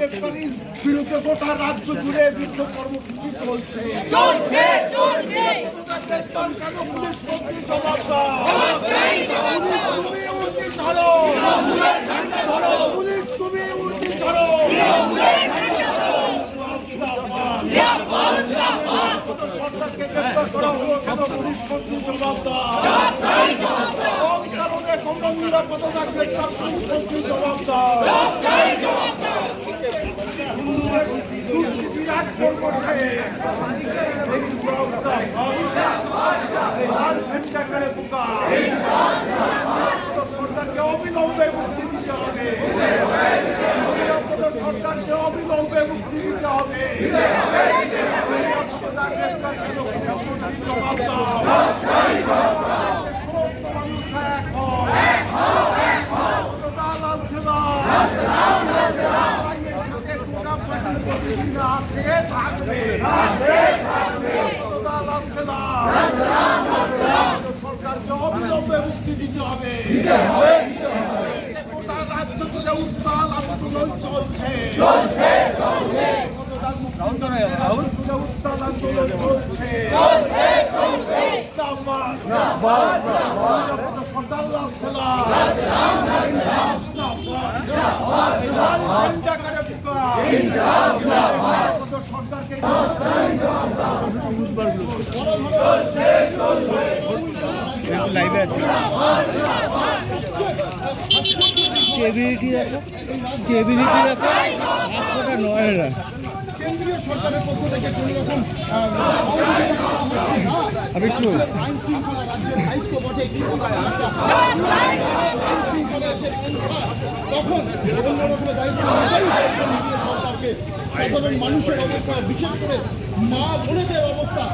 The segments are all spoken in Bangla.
গ্রেফতারির বিরুদ্ধে গোটা রাজ্য জুড়ে বিক্ষোভ কর্মসূচি চলছে। চলছে চলছে। কেন পুলিশ তুমি উর্দি ছাড়ো সরকারকে গ্রেফতার করা হলো কেন? পুলিশ মন্ত্রী জবাব দাও। কারণে কোন নিরাপত্তা গ্রেফতার পুলিশ মন্ত্রী জবাব দাও। বিরাজ এই লাল ঝান্ডা করে পোকা সরকারকে অবিলম্বে মুক্তি দিতে হবে সরকারকে অবিলম্বে মুক্তি দিতে হবে গ্রেফতার কেন জবাব দাও সমস্ত মানুষ এক হয় কতটা লাল সেনা লড়াইয়ের সাথে গোটা পার্টির প্রতিনিধিরা আছে থাকবে কতটা লাল সেনা সরকারকে অবিলম্বে মুক্তি দিতে হবে গোটা রাজ্য জুড়ে উত্তাল আন্দোলন চলছে। উত্তাল আন্দোলন চলছে সর্দার লাল সেনা জিন্দাবাদ। এই লাল ঝান্ডা কারে পোকা। নিরাপত্তা সরকারকে লাইভে আছে। স্টেবিলিটি দেখো স্টেবিলিটি এক ফোটা নয় না সরকারের পক্ষ থেকে কোনো রকম আইন শৃঙ্খলা রাজ্যের দায়িত্ব বটে কিন্তু আইন শৃঙ্খলা এসে পৌঁছায় তখন অন্য রকমের দায়িত্ব নিতেই কেন্দ্রীয় সরকারকে সাধারণ মানুষের অবস্থা বিশেষ করে মা বোনেদের অবস্থা।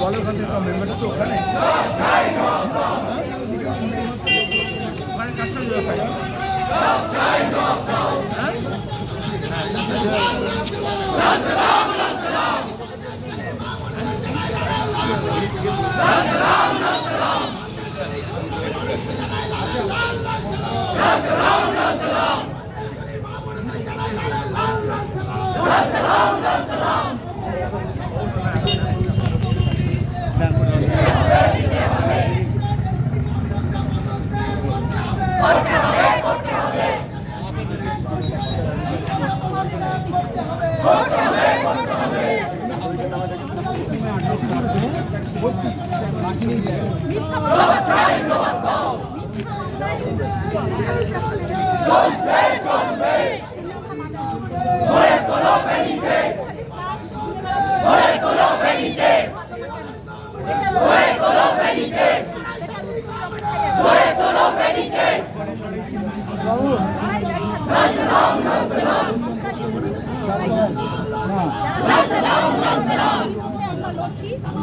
বলো মেম্বার তো ওখানে ওখানে কাজটা Nasıl? শিশু হাজিরা সব থেকে রাষ্ট্রের থেকে লেগে দাঁড়িয়ে বলো ওখান থেকে মেম্বারটা তো ওখানে ওখানে কাজটা ওখানে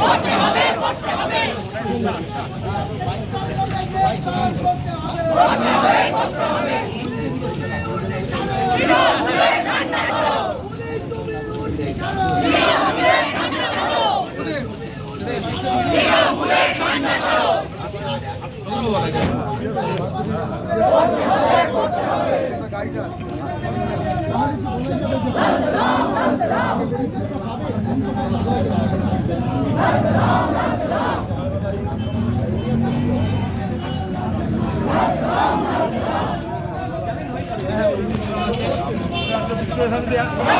করতে হবে করতে হবে Yeah.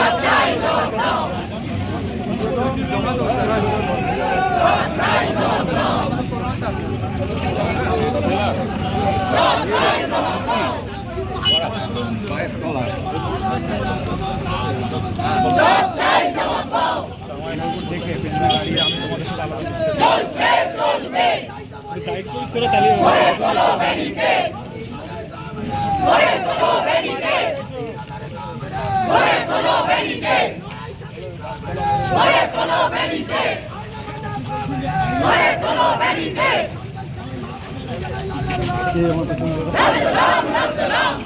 গড়ে তোলো ব্যারিকেড গড়ে তোলো barricade Ram Ram Ram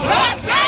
Rock, rock!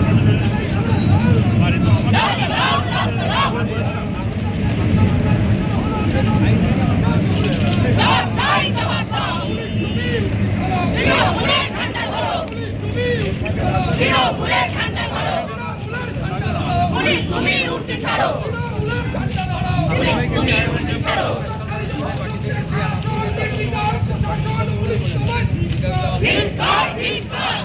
পুলিশের কোনো কথা নেই তুমি উঠতে ছাড়ো পুলিশ তুমি উঠতে ছাড়ো ধিক্কার ধিক্কার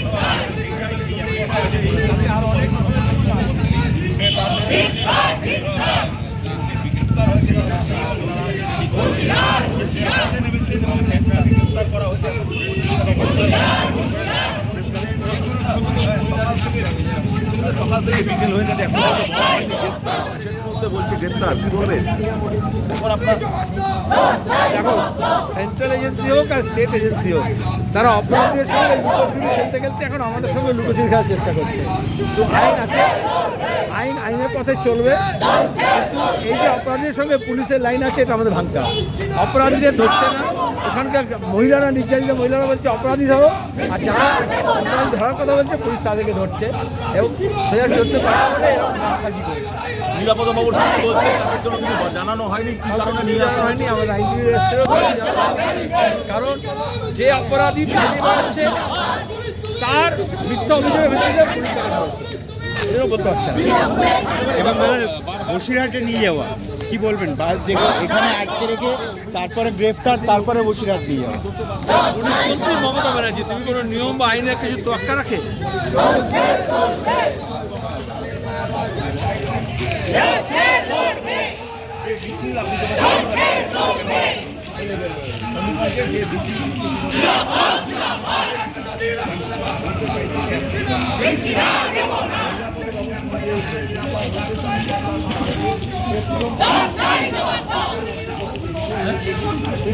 ধিক্কার সকাল থেকে বিকেল হয়ে গেছে এখন বলছে গ্রেপ্তার, কি করবে? দেখো সেন্ট্রাল এজেন্সি হোক আর স্টেট এজেন্সি হোক, তারা অপরাধীদের সঙ্গে লুকোচুরি খেলতে খেলতে এখন আমাদের সঙ্গে লুকোচুরি খেলার চেষ্টা করছে। তো আইন আছে, আইন আইনের পথে চলবে, কিন্তু এই যে অপরাধীদের সঙ্গে পুলিশের লাইন আছে, এটা আমাদের ভাঙতে হবে। অপরাধীদের ধরছে না ওখানকার মহিলারা নির্যাতিত মহিলারা বলছে অপরাধী ধরো আর যারা অপরাধী ধরার কথা বলছে পুলিশ তাদেরকে ধরছে এবং সোজা ধরতে পারে বলে এরকম সাজি করছে নিরাপত্তা বাবুর সাথে বলছে তাদের জন্য কিছু জানানো হয়নি কি কারণে নিয়ে আসা হয়নি আমাদের আইনজীবী কারণ যে অপরাধী বেড়াচ্ছে তার মিথ্যা অভিযোগের ভিত্তিতে পুলিশ বলতে পারছে এবং বসিরহাটে নিয়ে যাওয়া। কি বলবেন? বা যে এখানে আটকে রেখে তারপরে গ্রেফতার তারপরে বসিরহাট নিয়ে যাওয়া। পুলিশ মন্ত্রী মমতা ব্যানার্জি তুমি কোনো নিয়ম বা আইনের কিছু তোয়াক্কা রাখে? ব্যারিকেড যে তাকে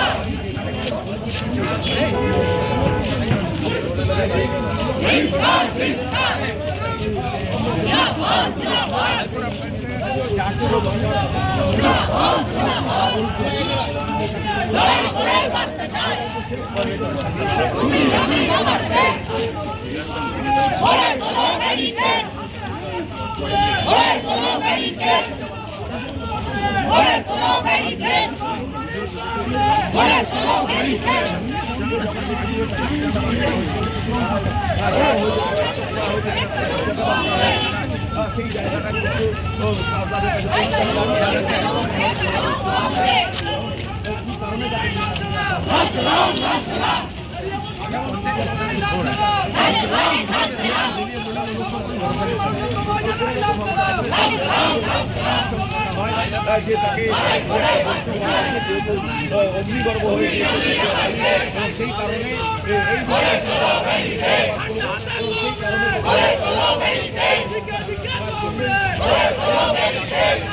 অগ্নিগর্ভ হয়ে Let's go, let's go. এই মা বোনেদের জানাই লাল সালাম